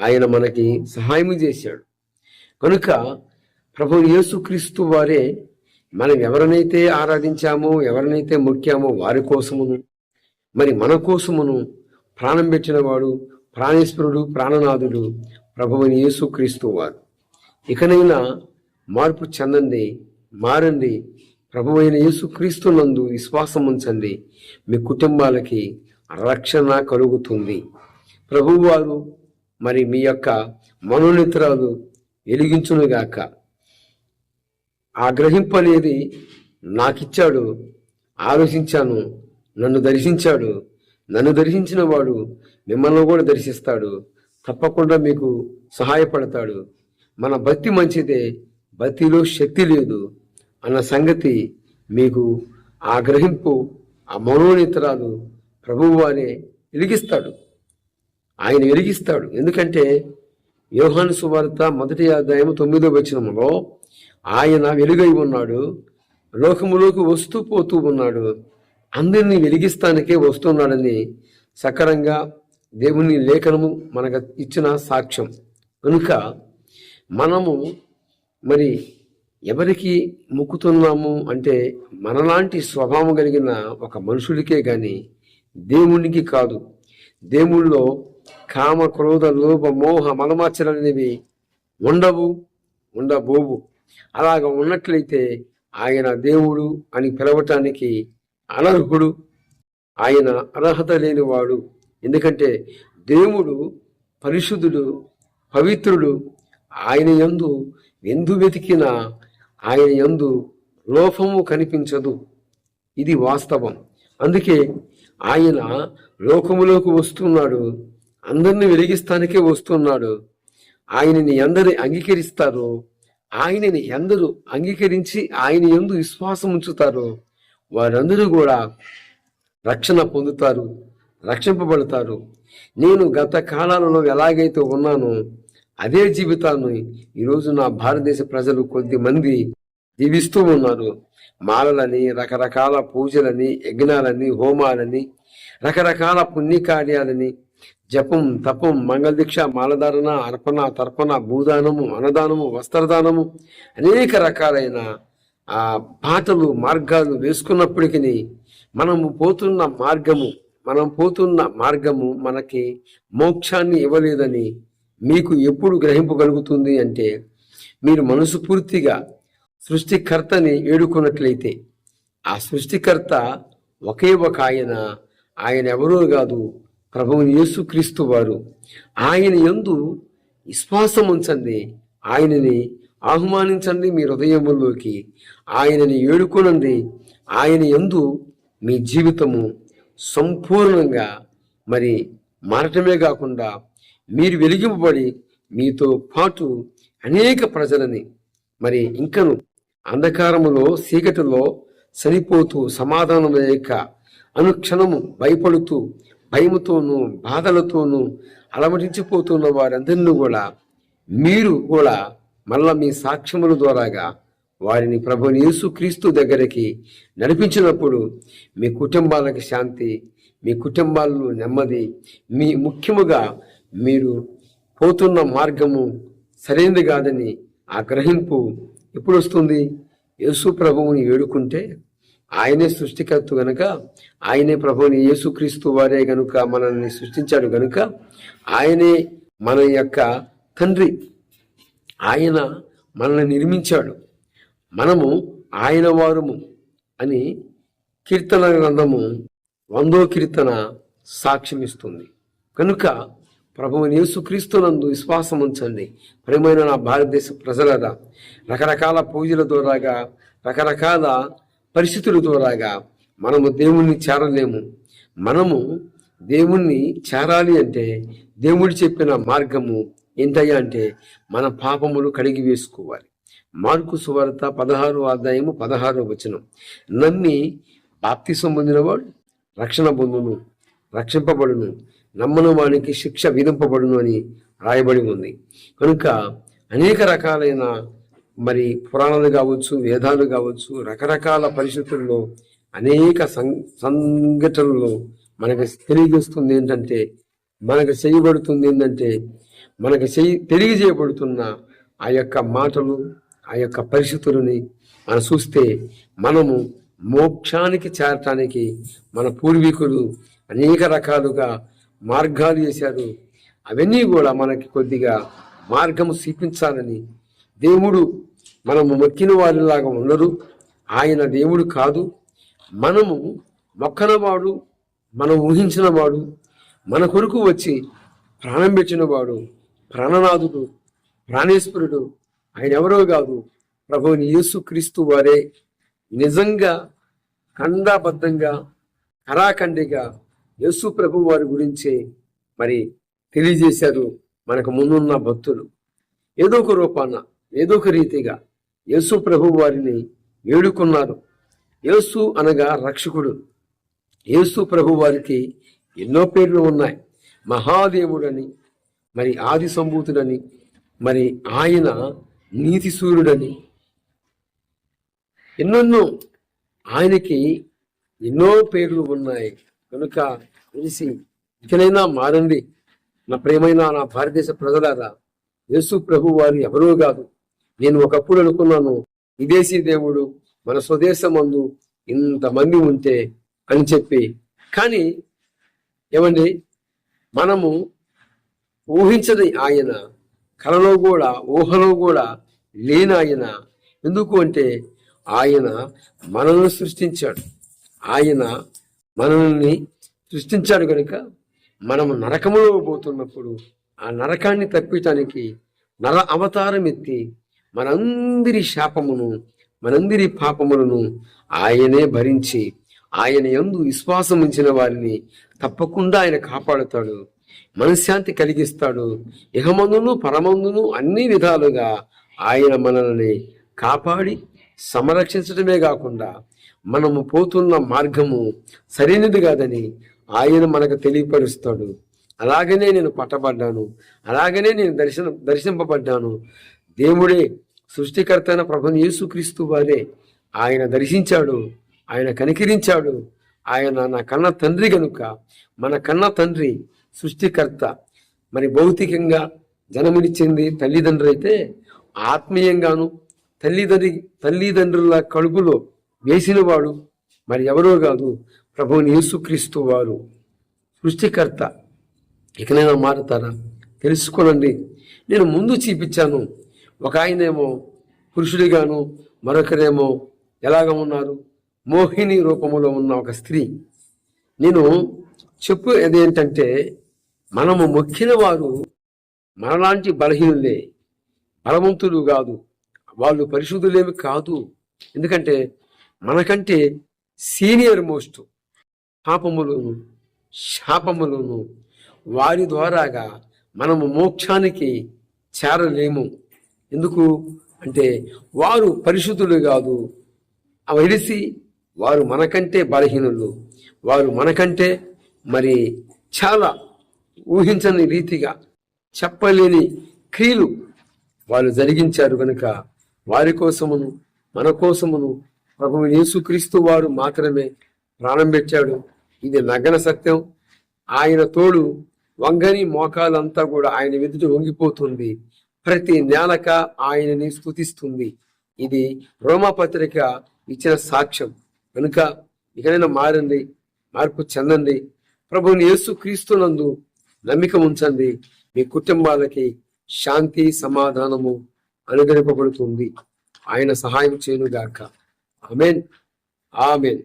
ఆయన మనకి సహాయం చేశాడు. కనుక ప్రభు యేసుక్రీస్తు వారే మనం ఎవరినైతే ఆరాధించామో ఎవరినైతే మొక్కామో వారి కోసమును మరి మన కోసమును ప్రాణం పెట్టినవాడు ప్రాణేశ్వరుడు ప్రాణనాథుడు ప్రభువుని యేసుక్రీస్తు వారు. ఇకనైనా మార్పు చెందండి మారండి. ప్రభు అయిన యేసుక్రీస్తు నందు విశ్వాసం ఉంచండి. మీ కుటుంబాలకి రక్షణ కలుగుతుంది. ప్రభువారు మరి మీ యొక్క మనోనితరాలు వెలిగించునుగాక. ఆ గ్రహింపు అనేది నాకిచ్చాడు ఆలోచించాను నన్ను దర్శించాడు నన్ను దర్శించిన వాడు మిమ్మల్ని కూడా దర్శిస్తాడు తప్పకుండా మీకు సహాయపడతాడు. మన భక్తి మంచిదే భక్తిలో శక్తి లేదు అన్న సంగతి మీకు ఆ గ్రహింపు ఆ మనోనితరాలు ప్రభువు వారే వెలిగిస్తాడు. ఆయన వెలిగిస్తాడు ఎందుకంటే యోహాను సువార్త మొదటి అధ్యాయం తొమ్మిదో వచనంలో ఆయన వెలుగై ఉన్నాడు లోకములోకి వస్తూ పోతూ ఉన్నాడు. అందరినీ వెలిగిస్తానికే వస్తున్నాడని సకరంగా దేవుని లేఖనము మనకు ఇచ్చిన సాక్ష్యం. కనుక మనము మరి ఎవరికి మొక్కుతున్నాము అంటే మనలాంటి స్వభావం కలిగిన ఒక మనుషుడికే కానీ దేవునికి కాదు. దేవుళ్ళో కామ క్రోధ లోభ మోహ మలమాచరలు అనేవి ఉండవు ఉండబోవు. అలాగ ఉన్నట్లయితే ఆయన దేవుడు అని పిలవటానికి అనర్హుడు ఆయన అర్హత లేనివాడు. ఎందుకంటే దేవుడు పరిశుద్ధుడు పవిత్రుడు ఆయన యందు ఎందు వెతికినా ఆయన యందు లోపము కనిపించదు. ఇది వాస్తవం. అందుకే ఆయన లోకములోకి వస్తున్నాడు. అందరిని వెలిగిస్తానికే వస్తున్నాడు. ఆయనని ఎందరు అంగీకరిస్తారో ఆయనని ఎందరు అంగీకరించి ఆయన ఎందు విశ్వాసం ఉంచుతారో వారందరూ కూడా రక్షణ పొందుతారు రక్షింపబడతారు. నేను గత కాలాలలో ఎలాగైతే ఉన్నానో అదే జీవితాన్ని ఈరోజు నా భారతదేశ ప్రజలు కొద్ది మంది జీవిస్తూ ఉన్నారు. మాలలని రకరకాల పూజలని యజ్ఞాలని హోమాలని రకరకాల పుణ్యకార్యాలని జపం తపం మంగళదీక్ష మాలధారణ అర్పణ తర్పణ భూదానము అన్నదానము వస్త్రదానము అనేక రకాలైన ఆ పాటలు మార్గాలు వేసుకున్నప్పటికీ మనము పోతున్న మార్గము మనం పోతున్న మార్గము మనకి మోక్షాన్ని ఇవ్వలేదని మీకు ఎప్పుడు గ్రహింపగలుగుతుంది అంటే మీరు మనసు పూర్తిగా సృష్టికర్తని ఏడుకున్నట్లయితే ఆ సృష్టికర్త ఒకే ఒక ఆయన ఆయన ఎవరూ కాదు ప్రభువు యేసుక్రీస్తు వారు ఆయన యందు విశ్వాసం ఉంచండి ఆయనని ఆహ్వానించండి మీ హృదయంలోకి ఆయనని ఏడుకోనండి. ఆయన యందు మీ జీవితము సంపూర్ణంగా మరి మారటమే కాకుండా మీరు వెలిగింపబడి మీతో పాటు అనేక ప్రజలని మరి ఇంకను అంధకారములో చీకటిలో చనిపోతూ సమాధానం లేక అనుక్షణము భయపడుతూ భయముతోనూ బాధలతోనూ అలమటించిపోతున్న వారందరినీ కూడా మీరు కూడా మళ్ళా మీ సాక్ష్యముల ద్వారాగా వారిని ప్రభుని యేసు క్రీస్తు దగ్గరికి నడిపించినప్పుడు మీ కుటుంబాలకు శాంతి మీ కుటుంబాల్లో నెమ్మది మీ ముఖ్యముగా మీరు పోతున్న మార్గము సరైనది కాదని ఆ గ్రహింపు ఎప్పుడు వస్తుంది? యేసు ప్రభువుని వేడుకుంటే ఆయనే సృష్టికర్త గనుక ఆయనే ప్రభువుని యేసుక్రీస్తు వారే గనుక మనల్ని సృష్టించాడు గనుక ఆయనే మన యొక్క తండ్రి. ఆయన మనల్ని నిర్మించాడు. మనము ఆయన వారము అని కీర్తన గ్రంథము వందో కీర్తన సాక్ష్యమిస్తుంది. కనుక ప్రభువుని యేసుక్రీస్తునందు విశ్వాసం ఉంచండి. ప్రేమైన నా భారతదేశ ప్రజలరా రకరకాల పూజల ద్వారాగా రకరకాల పరిస్థితుల ద్వారాగా మనము దేవుణ్ణి చేరలేము. మనము దేవుణ్ణి చేరాలి అంటే దేవుడు చెప్పిన మార్గము ఏంటయ్యా అంటే మన పాపములు కడిగి వేసుకోవాలి. మార్కు సువార్త పదహారు ఆదాయము పదహారో వచనం. నమ్మి బాప్తి పొందినవాడు రక్షణ పొందును రక్షింపబడును నమ్మను వానికి శిక్ష విధింపబడును అని రాయబడి ఉంది. కనుక అనేక రకాలైన మరి పురాణాలు కావచ్చు వేదాలు కావచ్చు రకరకాల పరిస్థితుల్లో అనేక సం సంఘటనలు మనకు తెలియజేస్తుంది ఏంటంటే మనకు చేయబడుతుంది ఏంటంటే మనకు చేయి తెలియజేయబడుతున్న ఆ యొక్క మాటలు ఆ యొక్క పరిస్థితులని మనం చూస్తే మనము మోక్షానికి చేరటానికి మన పూర్వీకులు అనేక రకాలుగా మార్గాలు చేశారు. అవన్నీ కూడా మనకి కొద్దిగా మార్గము చూపించాలని దేవుడు మనము మొక్కిన వారిలాగా ఉండరు. ఆయన దేవుడు కాదు. మనము మొక్కనవాడు మనం ఊహించినవాడు మన కొరకు వచ్చి ప్రాణం పెట్టినవాడు ప్రాణనాథుడు ప్రాణేశ్వరుడు ఆయన ఎవరో కాదు. ప్రభువుని యేసు క్రీస్తు వారే. నిజంగా ఖండాబద్ధంగా కరాఖండిగా యేసు ప్రభు వారి గురించి మరి తెలియజేశారు మనకు ముందున్న భక్తులు. ఏదో ఒక రూపాన ఏదో ఒక రీతిగా యేసు ప్రభు వారిని వేడుకున్నారు యేసు అనగా రక్షకుడు. యేసు ప్రభు వారికి ఎన్నో పేర్లు ఉన్నాయి. మహాదేవుడని మరి ఆది సంభూతుడని మరి ఆయన నీతి సూర్యుడని ఎన్నెన్నో ఆయనకి ఎన్నో పేర్లు ఉన్నాయి. కనుక తెలిసి ఇకనైనా మారండి. నా ప్రేమైన నా భారతదేశ ప్రజలారా యేసు ప్రభు వారు ఎవరూ కాదు. నేను ఒకప్పుడు అనుకున్నాను విదేశీ దేవుడు మన స్వదేశమందు ఇంతమంది ఉంటే అని చెప్పి. కానీ ఏమండి మనము ఊహించని ఆయన కలలో కూడా ఊహలో కూడా లేని ఆయన. ఎందుకు అంటే ఆయన మనల్ని సృష్టించాడు. ఆయన మనల్ని సృష్టించాడు కనుక మనము నరకములో పోతున్నప్పుడు ఆ నరకాన్ని తప్పించడానికి నర అవతారం ఎత్తి మనందరి శాపమును మనందరి పాపములను ఆయనే భరించి ఆయన ఎందు విశ్వాసం ఉంచిన వారిని తప్పకుండా ఆయన కాపాడుతాడు మనశ్శాంతి కలిగిస్తాడు. ఇహమందును పరమందును అన్ని విధాలుగా ఆయన మనల్ని కాపాడి సంరక్షించడమే కాకుండా మనము పోతున్న మార్గము సరైనది కాదని ఆయన మనకు తెలియపరుస్తాడు. అలాగనే నేను పట్టబడ్డాను. అలాగనే నేను దర్శనం దర్శింపబడ్డాను. దేవుడే సృష్టికర్త అయిన ప్రభు యేసుక్రీస్తు వారే ఆయన దర్శించాడు ఆయన కనికరించాడు. ఆయన నా కన్న తండ్రి గనుక మన కన్న తండ్రి సృష్టికర్త. మరి భౌతికంగా జనమునిచ్చింది తల్లిదండ్రులు అయితే ఆత్మీయంగాను తల్లిదండ్రి తల్లిదండ్రుల కడుపులో వేసినవాడు మరి ఎవరో కాదు ప్రభువుని యేసుక్రీస్తు వారు. సృష్టికర్త. ఇకనైనా మారుతారా? తెలుసుకోనండి. నేను ముందు చూపించాను. ఒక ఆయనేమో పురుషుడిగాను మరొకరేమో ఎలాగ ఉన్నారు? మోహిని రూపంలో ఉన్న ఒక స్త్రీ. నేను చెప్పు అదేంటంటే మనము మొక్కిన వారు మనలాంటి బలహీనులే. బలవంతులు కాదు. వాళ్ళు పరిశుద్ధులేమి కాదు. ఎందుకంటే మనకంటే సీనియర్ మోస్ట్ పాపములను శాపములను వారి ద్వారాగా మనము మోక్షానికి చేరలేము. ఎందుకు? అంటే వారు పరిశుద్ధులు కాదు. విడిసి వారు మనకంటే బలహీనులు. వారు మనకంటే మరి చాలా ఊహించని రీతిగా చెప్పలేని క్రియలు వాళ్ళు జరిగించారు కనుక వారి కోసమును మన కోసమును ప్రభు యేసుక్రీస్తు వారు మాత్రమే ప్రాణం పెట్టాడు. ఇది నగ్న సత్యం. ఆయన తోడు వంగని మోకాలంతా కూడా ఆయన ఎదుట వంగిపోతుంది. ప్రతి నేలక ఆయనని స్థుతిస్తుంది ఇది రోమపత్రిక ఇచ్చిన సాక్ష్యం. కనుక ఇకనైనా మారండి మార్పు చెందండి. ప్రభుని యేసు క్రీస్తునందు నమ్మిక ఉంచండి. మీ కుటుంబాలకి శాంతి సమాధానము అనుగ్రహింపబడుతుంది. ఆయన సహాయం చేయనుగాక. ఆమెన్. ఆమెన్.